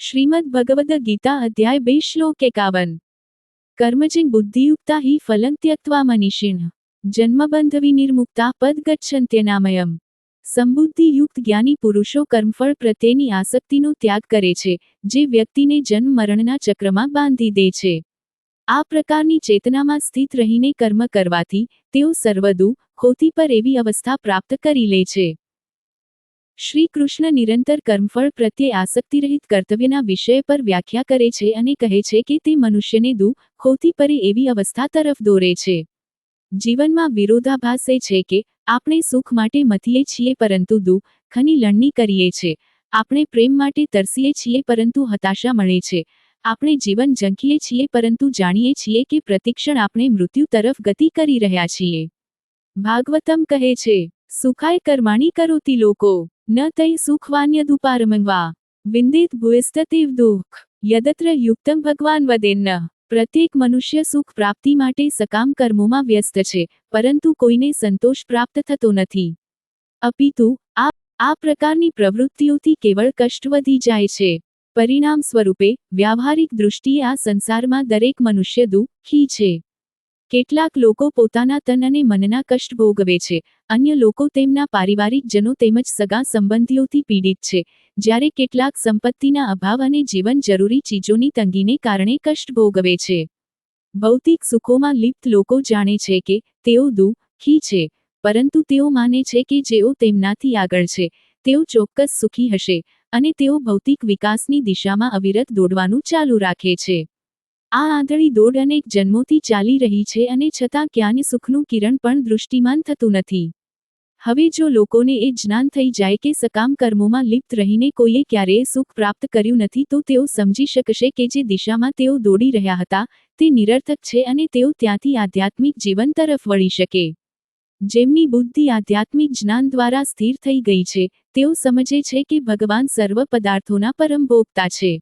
શ્રીમદ ભગવદ ગીતા અધ્યાય બે શ્લોક એકાવન. કર્મજિન બુદ્ધિયુક્તા હિ ફલં ત્યક્ત્વા મનીષિણ. જન્મબંધ વિનિર્મુક્તા પદ ગચ્છંત્યનામયમ સંબુદ્ધિયુક્ત જ્ઞાની પુરુષો કર્મફળ પ્રત્યેની આસક્તિનો ત્યાગ કરે છે, જે વ્યક્તિને જન્મ મરણના ચક્રમાં બાંધી દે છે. આ પ્રકારની ચેતનામાં સ્થિત રહીને કર્મ કરવાથી, તેઓ સર્વદુ ખોતી પર એવી અવસ્થા પ્રાપ્ત કરી લે છે. શ્રી કૃષ્ણ નિરંતર કર્મફળ પ્રત્યે આસક્તિરહિત કર્તવ્યના વિષય પર વ્યાખ્યા કરે છે અને કહે છે કે તે મનુષ્યને દુઃખ હોતી પરે એવી અવસ્થા તરફ દોરે છે. જીવનમાં વિરોધાભાસ એ છે કે, આપણે સુખ માટે મથીએ છીએ પરંતુ દુઃખની લણણી કરીએ છે. આપણે પ્રેમ માટે તરસીએ છીએ પરંતુ હતાશા મળે છે. આપણે જીવન ઝંખીએ છીએ પરંતુ જાણીએ છીએ કે પ્રતિક્ષણ આપણે મૃત્યુ તરફ ગતિ કરી રહ્યા છીએ. ભાગવતમ કહે છે, સુખાય કર્માણી કરોતી લોકો. ન તૈ સુખવાન્યદુપારમંગવા વિંદિત ભૂયસ્તતીવ દુઃખ યદત્ર યુક્તમ ભગવાન વદેન્ન પ્રત્યેક મનુષ્ય સુખ પ્રાપ્તિ માટે સકામ કર્મોમાં વ્યસ્ત છે પરંતુ કોઈને સંતોષ પ્રાપ્ત થતો નથી અપિતુ આ આ પ્રકારની પ્રવૃત્તિઓથી કેવળ કષ્ટ વધી જાય છે પરિણામ સ્વરૂપે વ્યાવહારિક દૃષ્ટિએ આ સંસારમાં દરેક મનુષ્ય દુઃખી છે કેટલાક લોકો પોતાના તન અને મનના કષ્ટ ભોગવે છે. અન્ય લોકો તેમના પારિવારિક જનો તેમજ સગા સંબંધીઓથી પીડિત છે. જ્યારે કેટલાક સંપત્તિના અભાવ અને જીવન જરૂરી ચીજોની તંગીને કારણે કષ્ટ ભોગવે છે. ભૌતિક સુખોમાં લિપ્ત લોકો જાણે છે કે તેઓ દુઃખી છે, પરંતુ તેઓ માને છે કે જેઓ તેમનાથી આગળ છે, તેઓ ચોક્કસ સુખી હશે અને તેઓ ભૌતિક વિકાસની દિશામાં અવિરત દોડવાનું ચાલુ રાખે છે. આ આંધળી દોડ અનેક જન્મોથી ચાલી રહી છે અને છતાં ક્યાંય સુખનું કિરણ પણ દૃષ્ટિમાન થતું નથી. હવે જો લોકોને એ જ્ઞાન થઈ જાય કે સકામ કર્મોમાં લિપ્ત રહીને કોઈએ ક્યારેય સુખ પ્રાપ્ત કર્યું નથી તો તેઓ સમજી શકશે કે જે દિશામાં તેઓ દોડી રહ્યા હતા, તે નિરર્થક છે અને તેઓ ત્યાંથી આધ્યાત્મિક જીવન તરફ વળી શકે. જેમની બુદ્ધિ આધ્યાત્મિક જ્ઞાન દ્વારા સ્થિર થઈ ગઈ છે, તેઓ સમજે છે કે ભગવાન સર્વ પદાર્થોના પરમ ભોગતા છે.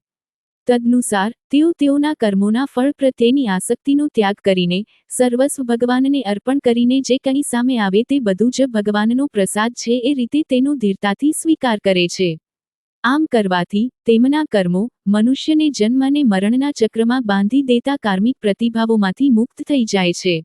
તદનુસાર, તેઓ તેઓના કર્મોના ફળ પ્રત્યેની આસક્તિનો ત્યાગ કરીને, સર્વસ્વ ભગવાનને અર્પણ કરીને જે કંઈ સામે આવે તે બધું જ ભગવાનનો પ્રસાદ છે એ રીતે તેનો ધીરતાથી સ્વીકાર કરે છે. આમ કરવાથી, તેમના કર્મો, મનુષ્યને જન્મ અને મરણના ચક્રમાં બાંધી દેતા કાર્મિક પ્રતિભાવોમાંથી મુક્ત થઈ જાય છે.